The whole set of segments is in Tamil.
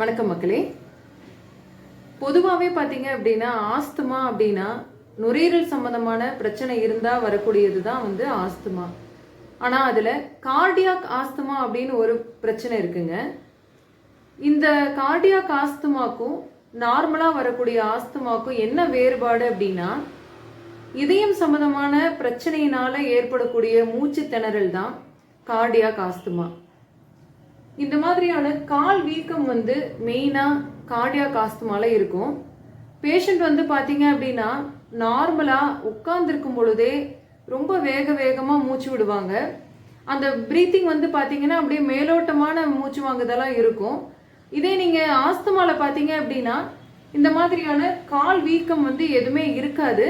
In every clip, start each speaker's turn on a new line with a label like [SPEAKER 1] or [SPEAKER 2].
[SPEAKER 1] வணக்கம் மக்களே. பொதுவாகவே பார்த்தீங்க அப்படின்னா ஆஸ்துமா அப்படின்னா நுரையீரல் சம்பந்தமான பிரச்சனை இருந்தால் வரக்கூடியது தான் வந்து ஆஸ்துமா. ஆனால் அதில் கார்டியாக் ஆஸ்துமா அப்படின்னு ஒரு பிரச்சனை இருக்குங்க. இந்த கார்டியாக் ஆஸ்துமாக்கும் நார்மலாக வரக்கூடிய ஆஸ்துமாக்கும் என்ன வேறுபாடு அப்படின்னா இதயம் சம்பந்தமான பிரச்சனையினால ஏற்படக்கூடிய மூச்சு திணறல் தான் கார்டியாக் ஆஸ்துமா. இந்த மாதிரியான கால் வீக்கம் வந்து மெயினாக கார்டியாக் ஆஸ்துமால இருக்கும். பேஷண்ட் வந்து பார்த்தீங்க அப்படின்னா நார்மலாக உட்கார்ந்துருக்கும் பொழுதே ரொம்ப வேக வேகமாக மூச்சு விடுவாங்க. அந்த ப்ரீத்திங் வந்து பார்த்தீங்கன்னா அப்படியே மேலோட்டமான மூச்சு வாங்குதெல்லாம் இருக்கும். இதே நீங்கள் ஆஸ்துமாவில் பார்த்தீங்க அப்படின்னா இந்த மாதிரியான கால் வீக்கம் வந்து எதுவுமே இருக்காது.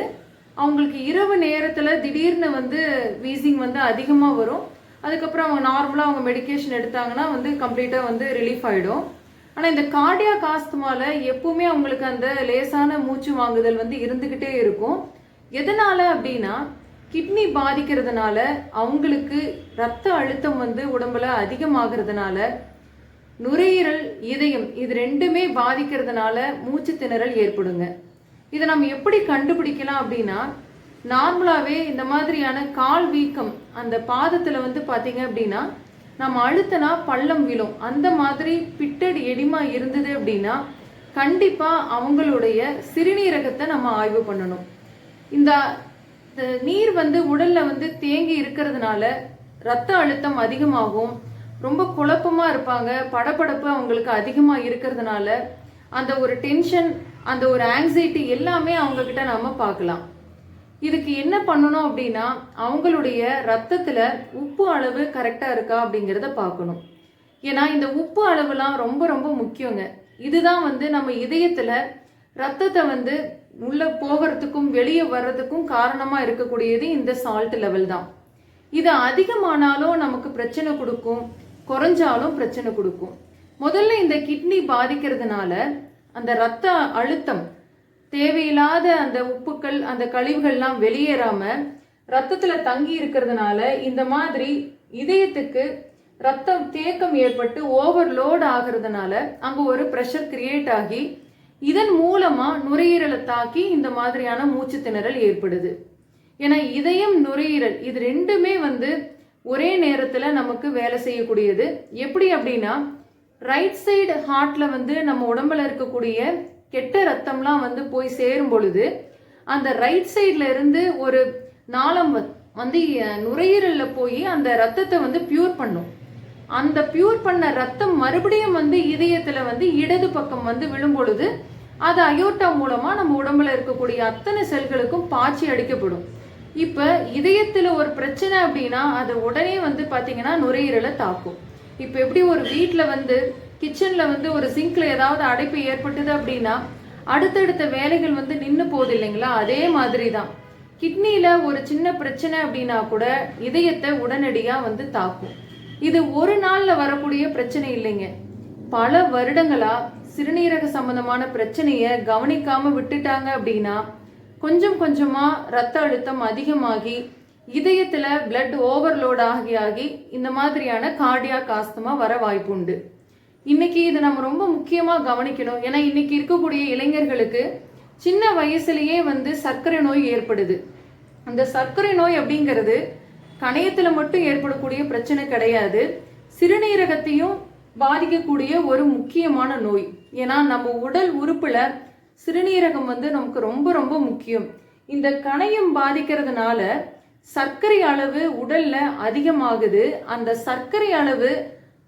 [SPEAKER 1] அவங்களுக்கு இரவு நேரத்தில் திடீர்னு வந்து வீசிங் வந்து அதிகமாக வரும். அதுக்கப்புறம் அவங்க நார்மலாக அவங்க மெடிகேஷன் எடுத்தாங்கன்னா வந்து கம்ப்ளீட்டாக வந்து ரிலீஃப் ஆகிடும் ஆனால் இந்த கார்டியா காஸ்துமால எப்பவுமே அவங்களுக்கு அந்த லேசான மூச்சு வாங்குதல் வந்து இருந்துக்கிட்டே இருக்கும். எதனால அப்படின்னா கிட்னி பாதிக்கிறதுனால அவங்களுக்கு ரத்த அழுத்தம் வந்து உடம்புல அதிகமாகிறதுனால நுரையீரல் இதயம் இது ரெண்டுமே பாதிக்கிறதுனால மூச்சு திணறல் ஏற்படுங்க. இதை நம்ம எப்படி கண்டுபிடிக்கலாம் அப்படின்னா நார்மலாகவே இந்த மாதிரியான கால் வீக்கம் அந்த பாதத்தில் வந்து பார்த்தீங்க அப்படின்னா நம்ம அழுத்தனா பள்ளம் விழும். அந்த மாதிரி பிட்டட் எடிமா இருந்தது அப்படின்னா கண்டிப்பாக அவங்களுடைய சிறுநீரகத்தை நம்ம ஆய்வு பண்ணணும். இந்த நீர் வந்து உடலில் வந்து தேங்கி இருக்கிறதுனால ரத்த அழுத்தம் அதிகமாகும். ரொம்ப குழப்பமாக இருப்பாங்க. படபடப்பு அவங்களுக்கு அதிகமாக இருக்கிறதுனால அந்த ஒரு டென்ஷன் அந்த ஒரு ஆங்ஸைட்டி எல்லாமே அவங்கக்கிட்ட நம்ம பார்க்கலாம். இதுக்கு என்ன பண்ணணும் அப்படின்னா அவங்களுடைய ரத்தத்தில் உப்பு அளவு கரெக்டாக இருக்கா அப்படிங்கிறத பார்க்கணும். ஏன்னா இந்த உப்பு அளவுலாம் ரொம்ப ரொம்ப முக்கியங்க. இதுதான் வந்து நம்ம இதயத்தில் ரத்தத்தை வந்து உள்ளே போகிறதுக்கும் வெளியே வர்றதுக்கும் காரணமாக இருக்கக்கூடியது இந்த சால்ட் லெவல் தான். இது அதிகமானாலும் நமக்கு பிரச்சனை கொடுக்கும் குறைஞ்சாலும் பிரச்சனை கொடுக்கும். முதல்ல இந்த கிட்னி பாதிக்கிறதுனால அந்த ரத்த அழுத்தம் தேவையில்லாத அந்த உப்புக்கள் அந்த கழிவுகள்லாம் வெளியேறாம ரத்தத்துல தங்கி இருக்கிறதுனால இந்த மாதிரி இதயத்துக்கு ரத்தம் தேக்கம் ஏற்பட்டு ஓவர்லோட் ஆகிறதுனால அங்கே ஒரு ப்ரெஷர் கிரியேட் ஆகி இதன் மூலமாக நுரையீரலை தாக்கி இந்த மாதிரியான மூச்சு திணறல் ஏற்படுது. ஏன்னா இதயம் நுரையீரல் இது ரெண்டுமே வந்து ஒரே நேரத்தில் நமக்கு வேலை செய்யக்கூடியது. எப்படி அப்படின்னா ரைட் சைடு ஹார்ட்டில் வந்து நம்ம உடம்புல இருக்கக்கூடிய கெட்ட ரத்தம்லாம் வந்து போய் சேரும் பொழுது அந்த ரைட் சைட்ல இருந்து ஒரு நாளம் வந்து நுரையீரலில் போய் அந்த ரத்தத்தை வந்து பியூர் பண்ணும். அந்த பியூர் பண்ண ரத்தம் மறுபடியும் வந்து இதயத்தில் வந்து இடது பக்கம் வந்து விழும் பொழுது அது அயோட்டா மூலமாக நம்ம உடம்புல இருக்கக்கூடிய அத்தனை செல்களுக்கும் பாய்ச்சி அடிக்கப்படும். இப்போ இதயத்தில் ஒரு பிரச்சனை அப்படின்னா அது உடனே வந்து பார்த்தீங்கன்னா நுரையீரலை தாக்கும். இப்போ எப்படி ஒரு வீட்டில் வந்து கிச்சனில் வந்து ஒரு சிங்க்ல ஏதாவது அடைப்பு ஏற்பட்டது அப்படின்னா அடுத்தடுத்த வேலைகள் வந்து நின்று போகுது இல்லைங்களா? அதே மாதிரி தான் கிட்னியில் ஒரு சின்ன பிரச்சனை அப்படின்னா கூட இதயத்தை உடனடியாக வந்து தாக்கும். இது ஒரு நாளில் வரக்கூடிய பிரச்சனை இல்லைங்க. பல வருடங்களா சிறுநீரக சம்பந்தமான பிரச்சனையை கவனிக்காம விட்டுட்டாங்க அப்படின்னா கொஞ்சம் கொஞ்சமாக ரத்த அழுத்தம் அதிகமாகி இதயத்தில் பிளட் ஓவர்லோட் ஆகி ஆகி இந்த மாதிரியான கார்டியாக் ஆஸ்துமா வர வாய்ப்புண்டு. இன்னைக்கு இது நம்ம ரொம்ப முக்கியமாக கவனிக்கணும். ஏன்னா இன்னைக்கு இருக்கக்கூடிய இளைஞர்களுக்கு சின்ன வயசுலேயே வந்து சர்க்கரை நோய் ஏற்படுது. அந்த சர்க்கரை நோய் அப்படிங்கிறது கணையத்தில் மட்டும் ஏற்படக்கூடிய பிரச்சனை கிடையாது. சிறுநீரகத்தையும் பாதிக்கக்கூடிய ஒரு முக்கியமான நோய். ஏன்னா நம்ம உடல் உறுப்பில் சிறுநீரகம் வந்து நமக்கு ரொம்ப ரொம்ப முக்கியம். இந்த கணையம் பாதிக்கிறதுனால சர்க்கரை அளவு உடல்ல அதிகமாகுது. அந்த சர்க்கரை அளவு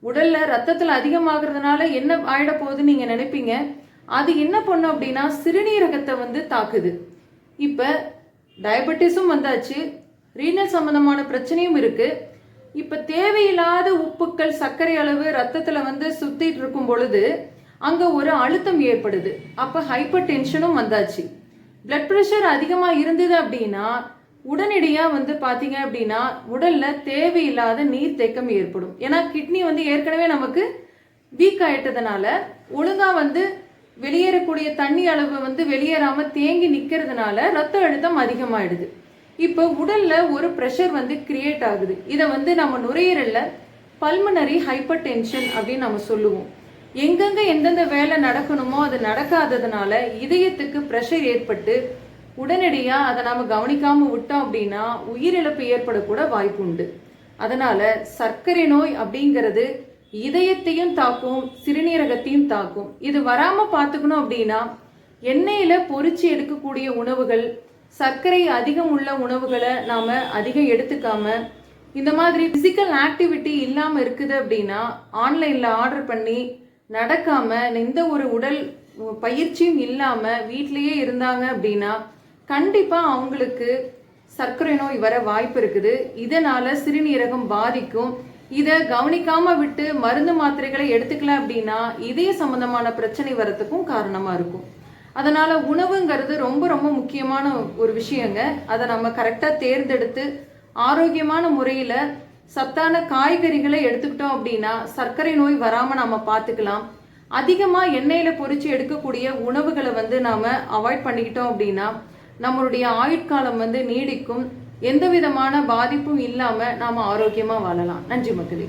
[SPEAKER 1] உடல்ல ரத்தத்துல அதிகமாகிறதுனால என்ன ஆயிட போகுதுன்னு நீங்க நினைப்பீங்க? அது என்ன பண்ணும் அப்படின்னா சிறுநீரகத்தை வந்து தாக்குது. இப்ப டயபெட்டிஸும் வந்தாச்சு. ரீனல் சம்பந்தமான பிரச்சனையும் இருக்கு. இப்ப தேவையில்லாத உப்புக்கள் சர்க்கரை அளவு ரத்தத்துல வந்து சுத்திட்டு இருக்கும் பொழுது அங்க ஒரு அழுத்தம் ஏற்படுது. அப்ப ஹைப்பர் டென்ஷனும் வந்தாச்சு. பிளட் ப்ரெஷர் அதிகமா இருந்தது அப்படின்னா உடனடியாக வந்து பார்த்தீங்க அப்படின்னா உடலில் தேவையில்லாத நீர் தேக்கம் ஏற்படும். ஏன்னா கிட்னி வந்து ஏற்கனவே நமக்கு வீக் ஆயிட்டதுனால ஒழுங்காக வந்து வெளியேறக்கூடிய தண்ணி அளவு வந்து வெளியேறாமல் தேங்கி நிற்கிறதுனால ரத்த அழுத்தம் அதிகமாகிடுது இப்போ உடலில் ஒரு ப்ரெஷர் வந்து கிரியேட் ஆகுது. இதை வந்து நம்ம நுரையீரலில் பல்மனரி ஹைப்பர் டென்ஷன் அப்படின்னு நம்ம சொல்லுவோம். எங்கெங்கே எந்தெந்த வேலை நடக்கணுமோ அது நடக்காததுனால இதயத்துக்கு ப்ரெஷர் ஏற்பட்டு உடனடியாக அதை நாம் கவனிக்காமல் விட்டோம் அப்படின்னா உயிரிழப்பு ஏற்படக்கூட வாய்ப்பு உண்டு. அதனால் சர்க்கரை நோய் அப்படிங்கிறது இதயத்தையும் தாக்கும் சிறுநீரகத்தையும் தாக்கும். இது வராமல் பார்த்துக்கணும் அப்படின்னா எண்ணெயில் பொறிச்சு எடுக்கக்கூடிய உணவுகள் சர்க்கரை அதிகம் உள்ள உணவுகளை நாம் அதிகம் எடுத்துக்காம இந்த மாதிரி ஃபிசிக்கல் ஆக்டிவிட்டி இல்லாமல் இருக்குது அப்படின்னா ஆன்லைனில் ஆர்டர் பண்ணி நடக்காமல் எந்த ஒரு உடல் பயிற்சியும் இல்லாமல் வீட்லேயே இருந்தாங்க அப்படின்னா கண்டிப்பாக அவங்களுக்கு சர்க்கரை நோய் வர வாய்ப்பு இருக்குது. இதனால் சிறுநீரகம் பாதிக்கும். இதை கவனிக்காமல் விட்டு மருந்து மாத்திரைகளை எடுத்துக்கல அப்படின்னா இதய சம்பந்தமான பிரச்சனை வரத்துக்கும் காரணமாக இருக்கும். அதனால் உணவுங்கிறது ரொம்ப ரொம்ப முக்கியமான ஒரு விஷயங்க. அதை நம்ம கரெக்டாக தேர்ந்தெடுத்து ஆரோக்கியமான முறையில் சத்தான காய்கறிகளை எடுத்துக்கிட்டோம் அப்படின்னா சர்க்கரை நோய் வராமல் நம்ம பார்த்துக்கலாம் அதிகமாக எண்ணெயில் பொறிச்சு எடுக்கக்கூடிய உணவுகளை வந்து நாம் அவாய்ட் பண்ணிக்கிட்டோம் அப்படின்னா நம்மளுடைய ஆயுட்காலம் வந்து நீடிக்கும். எந்த விதமான பாதிப்பும் இல்லாம நாம ஆரோக்கியமா வாழலாம். நன்றி மக்களே.